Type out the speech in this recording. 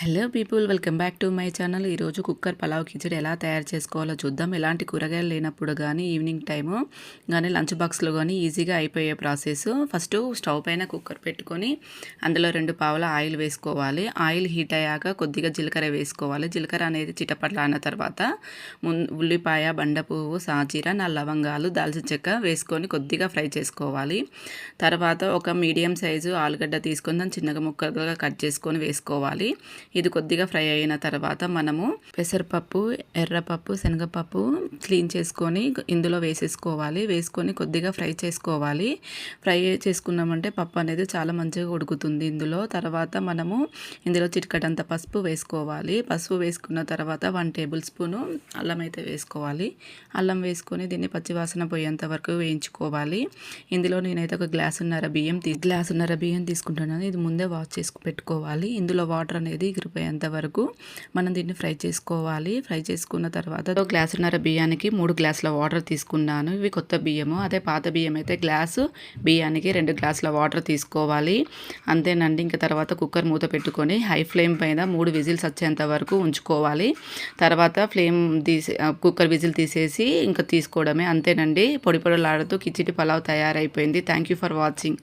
Hello people welcome back to my channel ఈరోజు cooker pulao khichdi ఎలా తయారు చేసుకోవాలో చూద్దాం. ఎలాంటి కూరగాయలు లేనప్పుడు కానీ ఈవినింగ్ టైము కానీ లంచ్ బాక్స్లో కానీ ఈజీగా అయిపోయే ప్రాసెస్ ఫస్ట్ స్టవ్ పైన కుక్కర్ పెట్టుకొని అందులో రెండు పావుల ఆయిల్ వేసుకోవాలి. ఆయిల్ హీట్ అయ్యాక కొద్దిగా జీలకర్ర వేసుకోవాలి. జీలకర్ర అనేది చిటపట్లాడిన తర్వాత మున్ ఉల్లిపాయ బండ పువ్వు సాజీర నా లవంగాలు దాల్చిన చెక్క వేసుకొని కొద్దిగా ఫ్రై చేసుకోవాలి. తర్వాత ఒక మీడియం సైజు ఆలుగడ్డ తీసుకొని దాన్ని చిన్నగా ముక్కలుగా కట్ చేసుకొని వేసుకోవాలి. ఇది కొద్దిగా ఫ్రై అయిన తర్వాత మనము పెసరపప్పు ఎర్రపప్పు శనగపప్పు క్లీన్ చేసుకొని ఇందులో వేసేసుకోవాలి. వేసుకొని కొద్దిగా ఫ్రై చేసుకోవాలి. ఫ్రై చేసుకున్నామంటే పప్పు అనేది చాలా మంచిగా ఉడుకుతుంది ఇందులో. తర్వాత మనము ఇందులో చిటికటంత పసుపు వేసుకోవాలి. పసుపు వేసుకున్న తర్వాత వన్ టేబుల్ స్పూను అల్లం అయితే వేసుకోవాలి. అల్లం వేసుకొని దీన్ని పచ్చివాసన పోయేంత వరకు వేయించుకోవాలి. ఇందులో నేనైతే ఒక గ్లాసున్నర బియ్యం తీ గ్లాసున్నర బియ్యం తీసుకుంటున్నాను ఇది ముందే వాష్ చేసుకు పెట్టుకోవాలి. ఇందులో వాటర్ అనేది ఎగిరిపోయేంత వరకు మనం దీన్ని ఫ్రై చేసుకోవాలి. ఫ్రై చేసుకున్న తర్వాత ఒక గ్లాసున్నర బియ్యానికి మూడు గ్లాసుల వాటర్ తీసుకున్నాను. ఇవి కొత్త బియ్యము. అదే పాత బియ్యం అయితే గ్లాసు బియ్యానికి రెండు గ్లాసుల వాటర్ తీసుకోవాలి. అంతేనండి ఇంకా తర్వాత కుక్కర్ మూత పెట్టుకొని హై ఫ్లేమ్ పైన మూడు విజిల్స్ వచ్చేంత వరకు ఉంచుకోవాలి. తర్వాత ఫ్లేమ్ తీసే కుక్కర్ విజిల్ తీసేసి ఇంకా తీసుకోవడమే. అంతేనండి పొడి పొడలాడుతూ కిచిడి పలావ్ తయారైపోయింది. Thank you for watching.